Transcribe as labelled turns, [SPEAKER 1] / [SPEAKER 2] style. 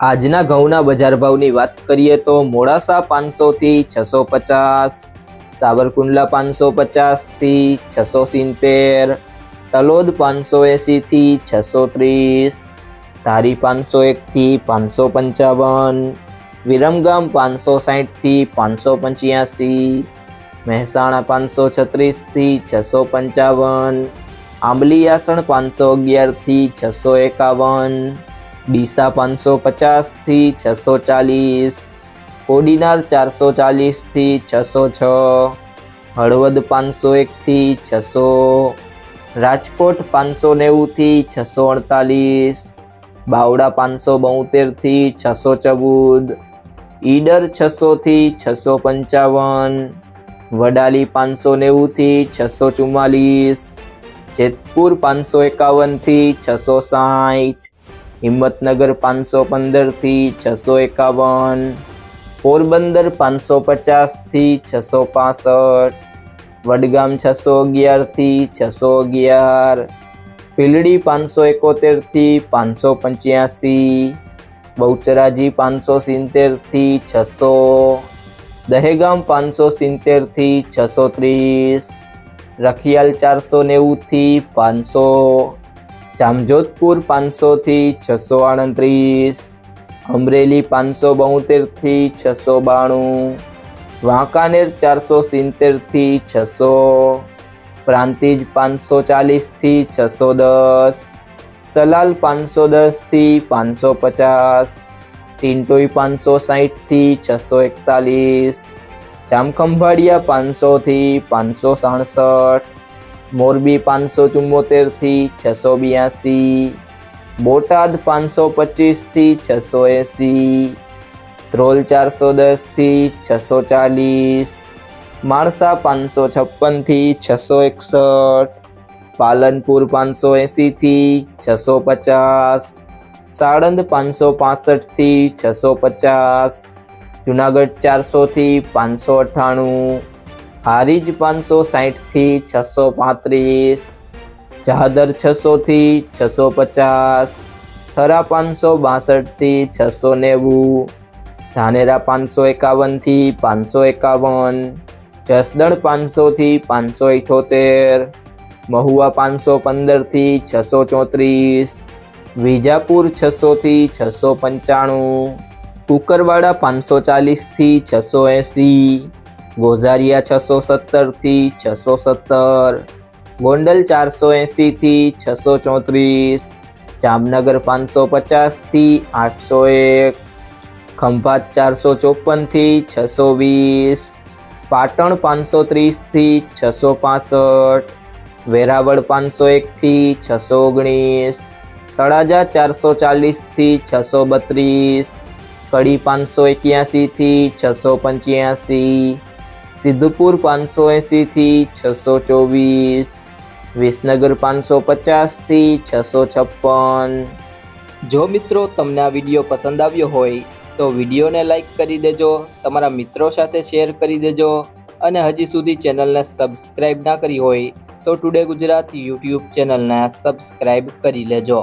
[SPEAKER 1] આજના ઘઉંના બજાર ભાવની વાત કરીએ તો મોડાસા પાંચસોથી છસો પચાસ સાવરકુંડલા પાંચસો પચાસથી છસો સિત્તેર તલોદ પાંચસો એંસીથી છસો ત્રીસ ધારી પાંચસો એકથી પાંચસો પંચાવન વિરમગામ પાંચસો સાહીઠથી પાંચસો પંચ્યાસી મહેસાણા પાંચસો છત્રીસથી છસો પંચાવન આંબલીયાસણ પાંચસો અગિયારથી છસો એકાવન ડીસા પાંચસો પચાસથી છસો ચાલીસ, કોડીનાર ચારસો ચાલીસથી છસો છ, હળવદ પાંચસો એકથી છસો, રાજકોટ પાંચસો નેવુંથી છસો અડતાલીસ, બાવડા પાંચસો બોતેરથી છસો ચૌદ, ઈડર છસોથી છસો પંચાવન, વડાલી પાંચસો નેવુંથી છસો ચુમ્માલીસ જેતપુર પાંચસો એકાવનથી છસો સાઠ હિંમતનગર પાંચસો પંદરથી છસો એકાવન પોરબંદર પાંચસો પચાસથી છસો પાસઠ વડગામ છસો અગિયારથી છસો અગિયાર પીલડી પાંચસો એકોતેરથી પાંચસો પંચ્યાસી બહુચરાજી પાંચસો સિત્તેરથી છસો દહેગામ પાંચસો સિત્તેરથી છસો ત્રીસ રખિયાલ ચારસો નેવુંથી પાંચસો જામજોધપુર પાંચસોથી છસો આડત્રીસ, અમરેલી પાંચસો બોતેરથી છસો બાણું, વાંકાનેર ચારસો સિત્તેરથી છસો, પ્રાંતિજ પાંચસો ચાલીસથી છસો દસ, સલાલ પાંચસો દસથી પાંચસો પચાસ ટિન્ટોઈ પાંચસો સાહીઠથી છસો એકતાલીસ, જામખંભાળિયા પાંચસોથી પાંચસો સાડસઠ મોરબી પાંચસો ચુમ્મોતેરથી છસો બ્યાસી, બોટાદ પાંચસો પચીસથી છસો એંસી, ધ્રોલ ચારસો દસથી છસો ચાલીસ, માણસા પાંચસો છપ્પનથી છસો એકસઠ, પાલનપુર પાંચસો એંસીથી છસો પચાસ, સાળંદ પાંચસો પાસઠથી છસો પચાસ, જુનાગઢ ચારસોથી પાંચસો અઠ્ઠાણું હારીજ પાંચસો સાહીઠથી છસો પાંત્રીસ જાદર છસોથી છસો પચાસ, થરા પાંચસો બાસઠથી છસો નેવું, ધાનેરા પાંચસો એકાવનથી પાંચસો એકાવન, જસદણ પાંચસોથી પાંચસો ઇઠોતેર, મહુવા પાંચસો પંદરથી છસો ચોત્રીસ, વિજાપુર છસોથી છસો પંચાણું, કુકરવાડા પાંચસો ચાલીસથી છસો એંસી ગોઝારિયા છસો સત્તરથી છસો સત્તર ગોંડલ ચારસો એંસીથી છસો ચોત્રીસ જામનગર પાંચસો પચાસથી આઠસો એક ખંભાત ચારસો ચોપનથી છસો વીસ પાટણ પાંચસો ત્રીસથી છસો પાસઠ વેરાવળ પાંચસો એકથી છસો ઓગણીસ તળાજા ચારસો ચાલીસથી છસો બત્રીસ કડી પાંચસો એક્યાસીથી છસો પંચ્યાસી સિદ્ધપુર પાંચસો એંસીથી છસો ચોવીસ, વિસનગર પાંચસો પચાસથી છસો છપ્પન. જો મિત્રો તમને આ વીડિયો પસંદ આવ્યો હોય, તો વિડીયોને લાઈક કરી દેજો, તમારા મિત્રો સાથે શેર કરી દેજો, અને હજી સુધી ચેનલને સબસ્ક્રાઈબ ના કરી હોય, તો ટુડે ગુજરાત યુટ્યુબ ચેનલને સબસ્ક્રાઈબ કરી લેજો.